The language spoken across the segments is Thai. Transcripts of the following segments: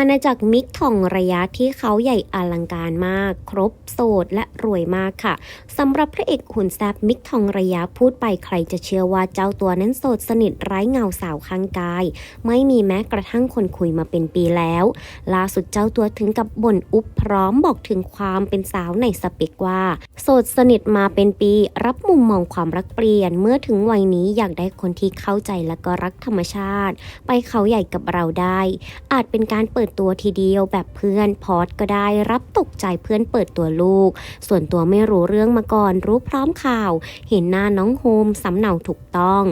อาณาจักรมิกทองระยะที่เขาใหญ่อลังการมาก ครบโสดและรวยมากค่ะสำหรับพระเอกหุ่นแซบมิกทองระยะพูดไปใครจะเชื่อว่าเจ้าตัวนั้นโสดสนิทไร้เงาสาวข้างกาย ไม่มีแม้กระทั่งคนคุยมาเป็นปีแล้วล่าสุดเจ้าตัวถึงกับบ่นอุบพร้อมบอกถึงความเป็นสาวในสเปกว่า โสดสนิทมาเป็นปี รับมุมมองความรักเปลี่ยน เมื่อถึงวัยนี้อยากได้คนที่เข้าใจและก็รักธรรมชาติ ไปเขาใหญ่กับเราได้ อาจเป็นการเปิดตัวทีเดียวแบบเพื่อนพอดก็ได้รับตกใจเพื่อนเปิดตัวลูก ส่วนตัวไม่รู้เรื่องมาก่อน รู้พร้อมข่าว เห็นหน้าน้องโฮมสำเนาถูกต้อง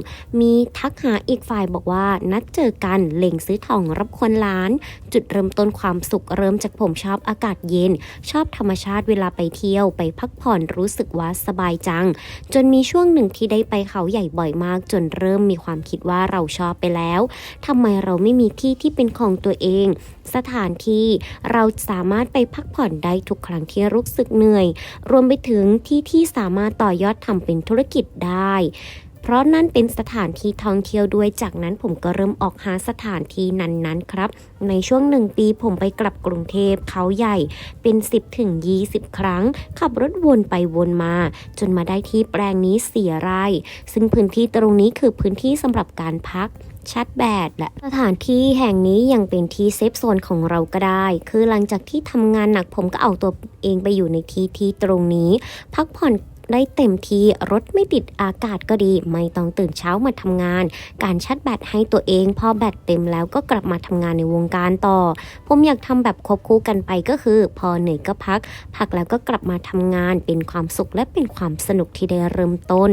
มีทักหาอีกฝ่ายบอกว่านัดเจอกันเล็งซื้อทองรับคนล้าน จุดเริ่มต้นความสุขเริ่มจากผมชอบอากาศเย็น ชอบธรรมชาติเวลาไปเที่ยวไปพักผ่อนรู้สึกว่าสบายจัง จนมีช่วงหนึ่งที่ได้ไปเขาใหญ่บ่อยมาก จนเริ่มมีความคิดว่าเราชอบไปแล้วทำไมเราไม่มีที่ที่เป็นของตัวเองสถานที่เราสามารถไปพักผ่อนได้ทุกครั้งที่รู้สึกเหนื่อย รวมไปถึงที่ที่สามารถต่อยอดทำเป็นธุรกิจได้เพราะนั่นเป็นสถานที่ท่องเที่ยวด้วย จากนั้นผมก็เริ่มออกหาสถานที่นั้นๆครับ ในช่วงหนึ่งปีผมไปกลับกรุงเทพเขาใหญ่เป็น 10ถึง20 ครั้ง ขับรถวนไปวนมา จนมาได้ที่แปลงนี้เสียไร่ซึ่งพื้นที่ตรงนี้คือพื้นที่สำหรับการพัก ชัดแบตและสถานที่แห่งนี้ยังเป็นที่เซฟโซนของเราก็ได้ คือหลังจากที่ทำงานหนักผมก็เอาตัวเองไปอยู่ในที่ที่ตรงนี้ พักผ่อนได้เต็มที่รถไม่ติดอากาศก็ดี ไม่ต้องตื่นเช้ามาทำงาน การชาร์จแบตให้ตัวเอง พอแบตเต็มแล้วก็กลับมาทำงานในวงการต่อ ผมอยากทำแบบควบคู่กันไปก็คือ พอเหนื่อยก็พัก พักแล้วก็กลับมาทำงานเป็นความสุขและเป็นความสนุกที่ได้เริ่มต้น